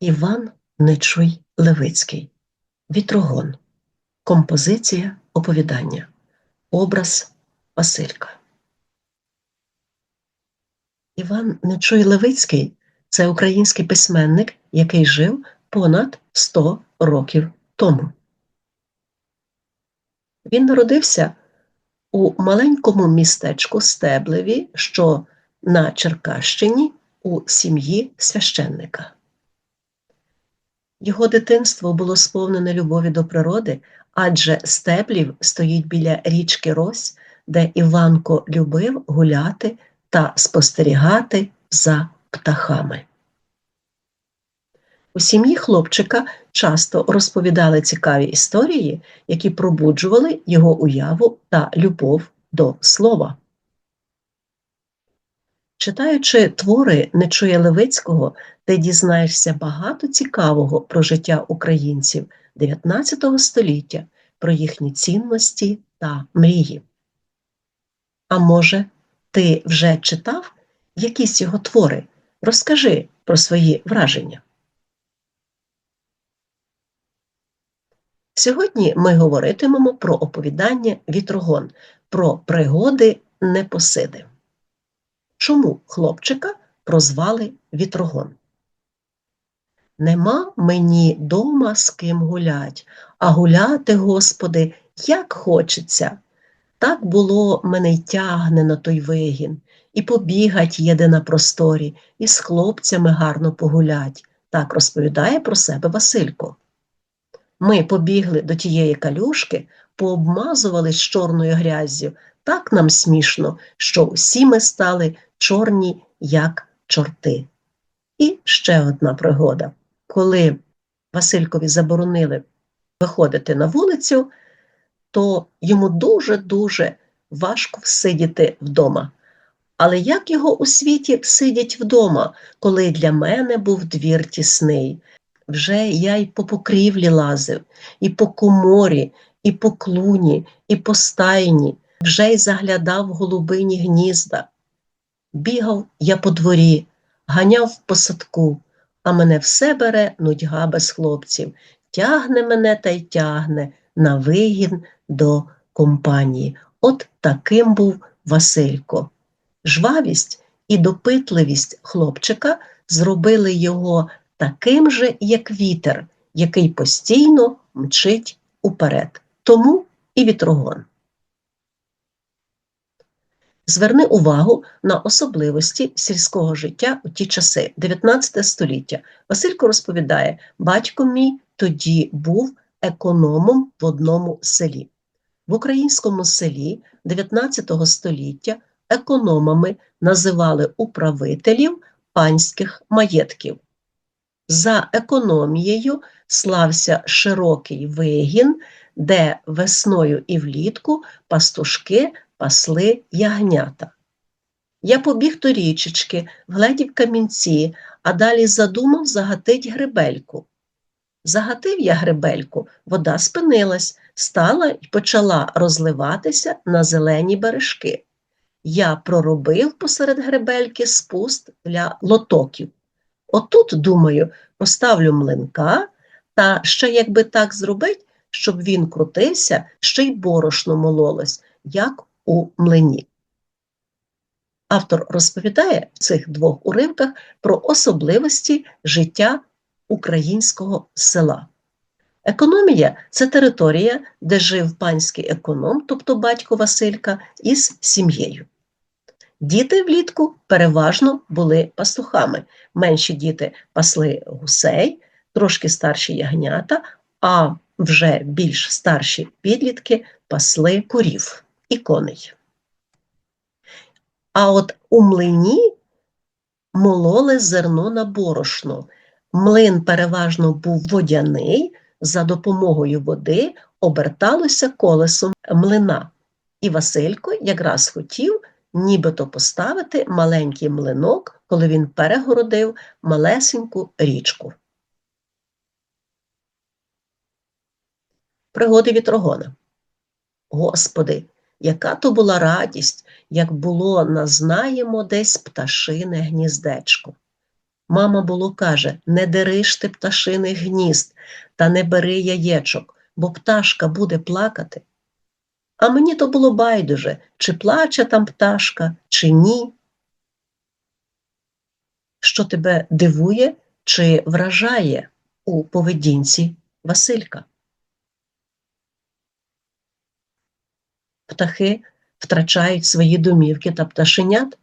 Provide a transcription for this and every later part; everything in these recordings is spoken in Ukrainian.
Іван Нечуй Левицький. Вітрогон. Композиція оповідання. Образ Василька. Іван Нечуй Левицький це український письменник, який жив понад 100 років тому. Він народився у маленькому містечку Стеблеві, що на Черкащині у сім'ї священника. Його дитинство було сповнене любові до природи, адже стеблів стоїть біля річки Рось, де Іванко любив гуляти та спостерігати за птахами. У сім'ї хлопчика часто розповідали цікаві історії, які пробуджували його уяву та любов до слова. Читаючи твори Нечуя Левицького, ти дізнаєшся багато цікавого про життя українців 19 століття, про їхні цінності та мрії. А може, ти вже читав якісь його твори? Розкажи про свої враження. Сьогодні ми говоритимемо про оповідання Вітрогон, про пригоди Непосиди. Чому хлопчика прозвали Вітрогон? Нема мені дома з ким гулять, а гуляти, Господи, як хочеться. Так було мене й тягне на той вигін, і побігать єде на просторі, і з хлопцями гарно погулять, так розповідає про себе Василько. Ми побігли до тієї калюшки, пообмазувались чорною гряззю, так нам смішно, що всі ми стали чорні, як чорти. І ще одна пригода. Коли Василькові заборонили виходити на вулицю, то йому дуже-дуже важко всидіти вдома. Але як його у світі всидять вдома, коли для мене був двір тісний? Вже я й по покрівлі лазив, і по коморі, і по клуні, і по стайні, вже й заглядав в голубині гнізда. Бігав я по дворі, ганяв по садку, а мене все бере нудьга без хлопців, тягне мене та й тягне на вигін до компанії. От таким був Василько. Жвавість і допитливість хлопчика зробили його таким же, як вітер, який постійно мчить уперед. Тому і вітрогон. Зверни увагу на особливості сільського життя у ті часи, 19 століття. Василько розповідає, батько мій тоді був економом в одному селі. В українському селі 19 століття економами називали управителів панських маєтків. За економією слався широкий вигін, де весною і влітку пастушки пасли ягнята. Я побіг до річечки, вгледів камінці, а далі задумав загатить грибельку. Загатив я грибельку, вода спинилась, стала і почала розливатися на зелені бережки. Я проробив посеред грибельки спуст для лотоків. Отут, думаю, поставлю млинка, та ще якби так зробить, щоб він крутився, ще й борошно мололось, як у млині. Автор розповідає в цих двох уривках про особливості життя українського села. Економія це територія, де жив панський економ, тобто батько Василька, із сім'єю. Діти влітку переважно були пастухами. Менші діти пасли гусей, трошки старші ягнята, а вже більш старші підлітки пасли курів і коней. А от у млині мололи зерно на борошно. Млин переважно був водяний, за допомогою води оберталося колесом млина. І Василько якраз хотів нібито поставити маленький млинок, коли він перегородив малесеньку річку. Пригоди вітрогона. Господи, яка то була радість, як було назнаємо десь пташине гніздечко. Мама було каже: не дериш ти пташиних гнізд та не бери яєчок, бо пташка буде плакати. А мені то було байдуже, чи плаче там пташка, чи ні. Що тебе дивує чи вражає у поведінці Василька? Птахи втрачають свої домівки та пташенят,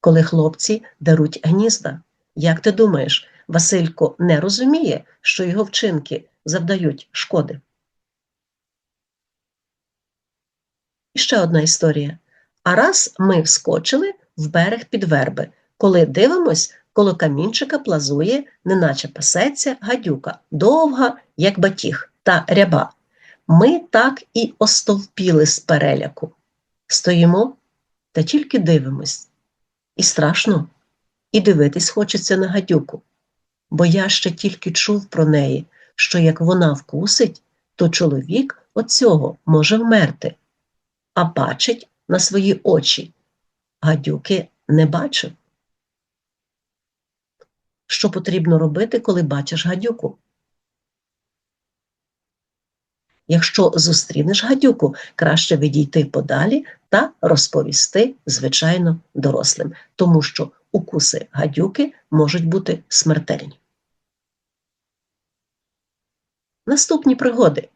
коли хлопці даруть гнізда. Як ти думаєш, Василько не розуміє, що його вчинки завдають шкоди? І ще одна історія. А раз ми вскочили в берег під верби, коли дивимось, коло камінчика плазує, неначе пасеться гадюка, довга, як батіг, та ряба. Ми так і остовпіли з переляку. Стоїмо та тільки дивимось. І страшно, і дивитись хочеться на гадюку, бо я ще тільки чув про неї, що як вона вкусить, то чоловік оцього може вмерти, а бачить на свої очі. Гадюки не бачив. Що потрібно робити, коли бачиш гадюку? Якщо зустрінеш гадюку, краще відійти подалі та розповісти, звичайно, дорослим, тому що укуси гадюки можуть бути смертельні. Наступні пригоди.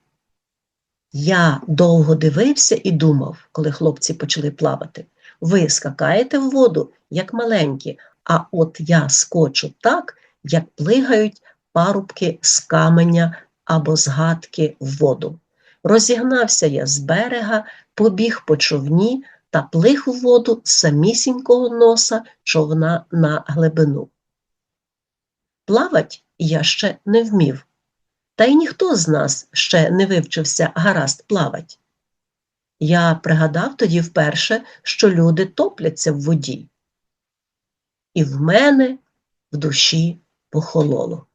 Я довго дивився і думав, коли хлопці почали плавати. Ви скакаєте в воду, як маленькі, а от я скочу так, як плигають парубки з каменя або з гадки в воду. Розігнався я з берега, побіг по човні та плих у воду самісінького носа човна на глибину. Плавать я ще не вмів, та й ніхто з нас ще не вивчився гаразд плавать. Я пригадав тоді вперше, що люди топляться в воді. І в мене в душі похололо.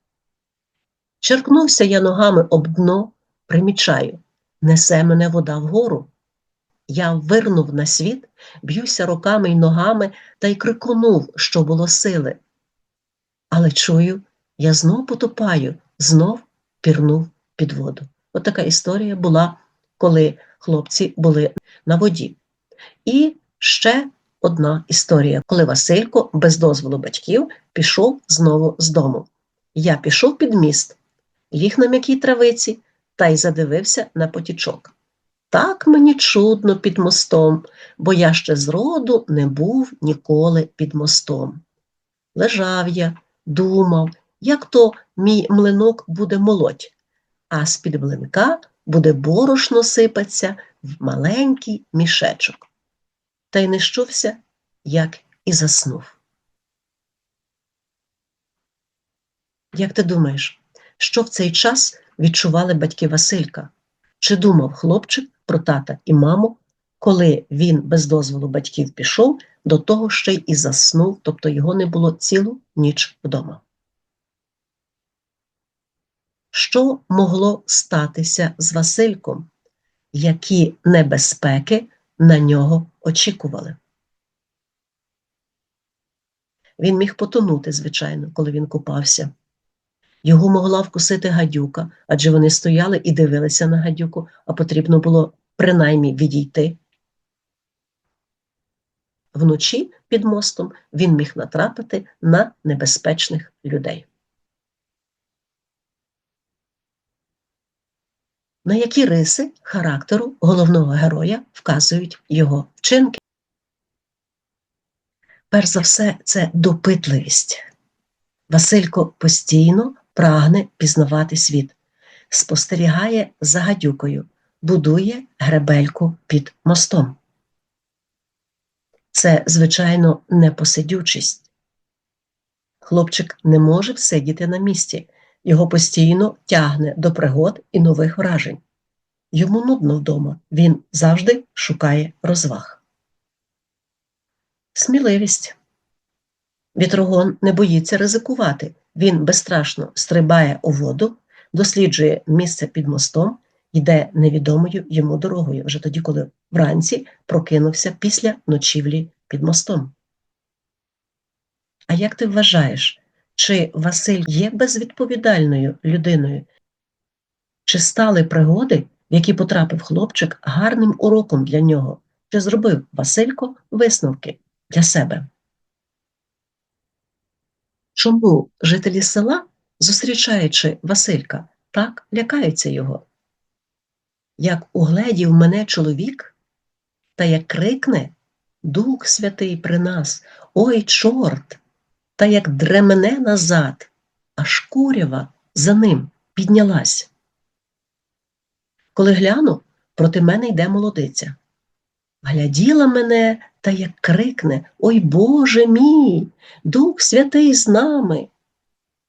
Черкнувся я ногами об дно, примічаю, несе мене вода вгору. Я вирнув на світ, б'юся руками й ногами та й криконув, що було сили. Але чую, я знов потопаю, знов пірнув під воду. От така історія була, коли хлопці були на воді. І ще одна історія, коли Василько без дозволу батьків пішов знову з дому. Я пішов під міст, ліг на м'якій травиці та й задивився на потічок. Так мені чудно під мостом, бо я ще зроду не був ніколи під мостом. Лежав я, думав, як то мій млинок буде молоть, а з-під млинка буде борошно сипаться в маленький мішечок. Та й не щувся, як і заснув. Як ти думаєш, що в цей час відчували батьки Василька? Чи думав хлопчик про тата і маму, коли він без дозволу батьків пішов, до того ще й і заснув, тобто його не було цілу ніч вдома? Що могло статися з Васильком? Які небезпеки на нього очікували? Він міг потонути, звичайно, коли він купався. Його могла вкусити гадюка, адже вони стояли і дивилися на гадюку, а потрібно було принаймні відійти. Вночі під мостом він міг натрапити на небезпечних людей. На які риси характеру головного героя вказують його вчинки? Перш за все, це допитливість. Василько постійно прагне пізнавати світ, спостерігає за гадюкою, будує гребельку під мостом. Це, звичайно, непосидючість. Хлопчик не може всидіти на місці, його постійно тягне до пригод і нових вражень. Йому нудно вдома, він завжди шукає розваг. Сміливість. Вітрогон не боїться ризикувати. Він безстрашно стрибає у воду, досліджує місце під мостом, йде невідомою йому дорогою, вже тоді, коли вранці прокинувся після ночівлі під мостом. А як ти вважаєш, Чи Василь є безвідповідальною людиною? Чи стали пригоди, в які потрапив хлопчик, гарним уроком для нього? Чи зробив Василько висновки для себе? Чому жителі села, зустрічаючи Василька, так лякаються його? Як угледів мене чоловік, та як крикне Дух Святий при нас, ой, чорт, та як дремене назад, аж курява за ним піднялась. Коли гляну, проти мене йде молодиця. Гляділа мене та як крикне Ой Боже мій, Дух Святий з нами.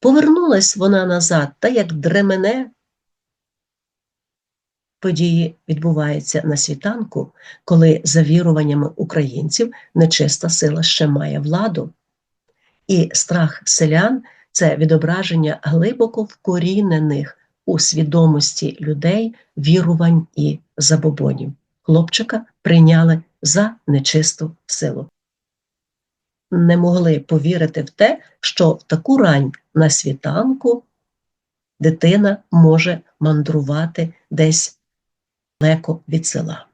Повернулась вона назад та як дремене. Події відбуваються на світанку, коли, за віруваннями українців, нечиста сила ще має владу. І страх селян це відображення глибоко вкорінених у свідомості людей вірувань і забобонів. Хлопчика прийняли за нечисту силу. Не могли повірити в те, що в таку рань на світанку дитина може мандрувати десь далеко від села.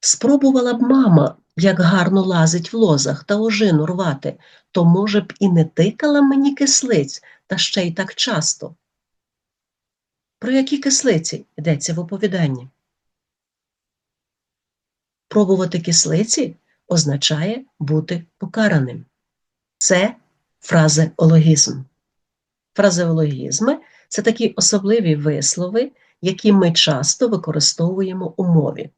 Спробувала б мама, як гарно лазить в лозах та ожину рвати, то, може б, і не тикала мені кислиць, та ще й так часто. Про які кислиці йдеться в оповіданні? Пробувати кислиці означає бути покараним. Це фразеологізм. Фразеологізми це такі особливі вислови, які ми часто використовуємо у мові.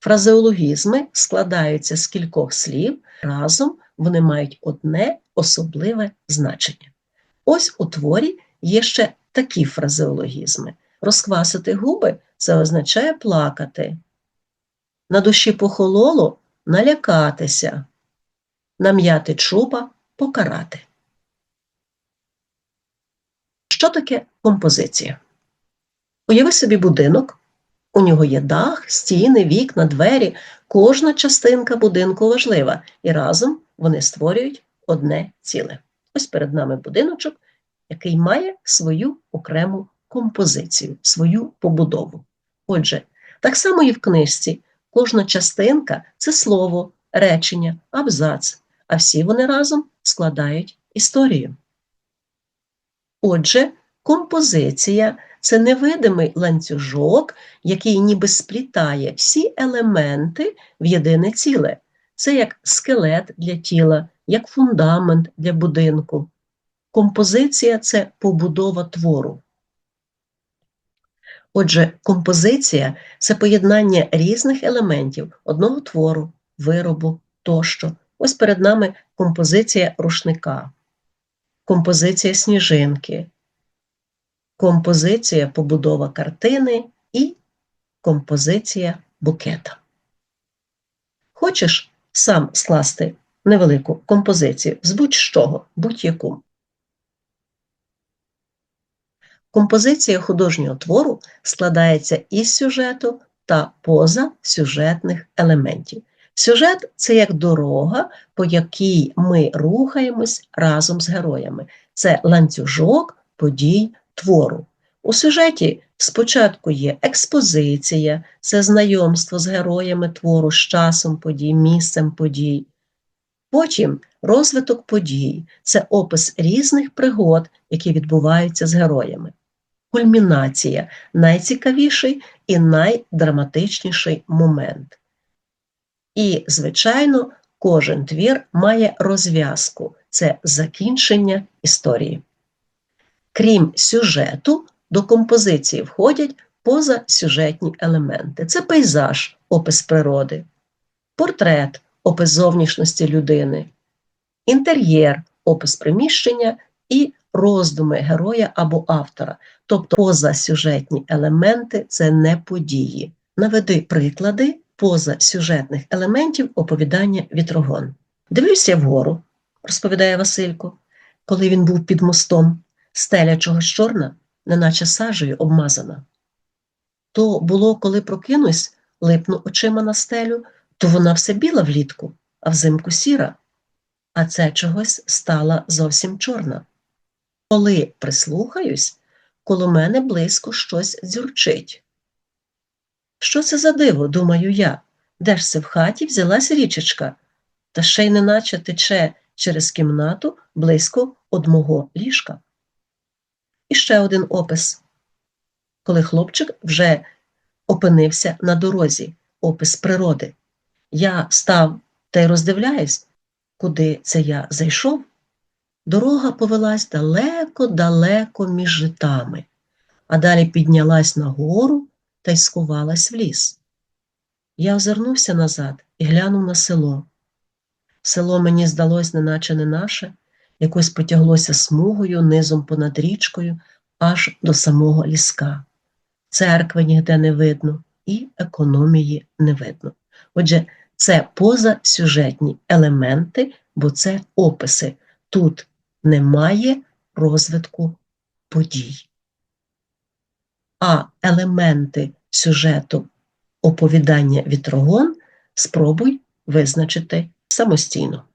Фразеологізми складаються з кількох слів, разом вони мають одне особливе значення. Ось у творі є ще такі фразеологізми. Розквасити губи це означає плакати. На душі похололо налякатися, нам'яти чуба покарати. Що таке композиція? Уяви собі будинок, у нього є дах, стіни, вікна, двері. Кожна частинка будинку важлива, і разом вони створюють одне ціле. Ось перед нами будиночок, який має свою окрему композицію, свою побудову. Отже, так само і в книжці кожна частинка це слово, речення, абзац, а всі вони разом складають історію. Отже, композиція це невидимий ланцюжок, який ніби сплітає всі елементи в єдине ціле. Це як скелет для тіла, як фундамент для будинку. Композиція це побудова твору. Отже, композиція це поєднання різних елементів одного твору, виробу тощо. Ось перед нами композиція рушника, композиція сніжинки, композиція побудова картини і композиція букета. Хочеш сам скласти невелику композицію з будь-чого, будь-яку. Композиція художнього твору складається із сюжету та позасюжетних елементів. Сюжет це як дорога, по якій ми рухаємось разом з героями. Це ланцюжок подій твору. У сюжеті спочатку є експозиція, це знайомство з героями твору, з часом подій, місцем подій. Потім розвиток подій це опис різних пригод, які відбуваються з героями. Кульмінація найцікавіший і найдраматичніший момент. І, звичайно, кожен твір має розв'язку це закінчення історії. Крім сюжету, до композиції входять позасюжетні елементи: це пейзаж, опис природи, портрет, опис зовнішності людини, інтер'єр, опис приміщення і роздуми героя або автора. Тобто позасюжетні елементи це не події. Наведи приклади позасюжетних елементів оповідання Вітрогон. Дивлюся вгору, розповідає Василько, коли він був під мостом, стеля чогось чорна, неначе сажею обмазана. То було, коли прокинусь, липну очима на стелю, то вона все біла влітку, а взимку сіра. А це чогось стала зовсім чорна. Коли прислухаюсь, коло мене близько щось дзюрчить. Що це за диво, думаю я, де ж це в хаті взялась річечка, та ще й неначе тече через кімнату близько од мого ліжка. І ще один опис. Коли хлопчик вже опинився на дорозі, опис природи. Я став та й роздивляюсь, куди це я зайшов. Дорога повелась далеко-далеко між житами, а далі піднялась нагору та й скувалась в ліс. Я озирнувся назад і глянув на село. Село мені здалось, неначе не наше, якось потяглося смугою низом понад річкою аж до самого ліска. Церкви ніде не видно і економії не видно. Отже, це позасюжетні елементи, бо це описи. Тут немає розвитку подій. А елементи сюжету оповідання Вітрогон спробуй визначити самостійно.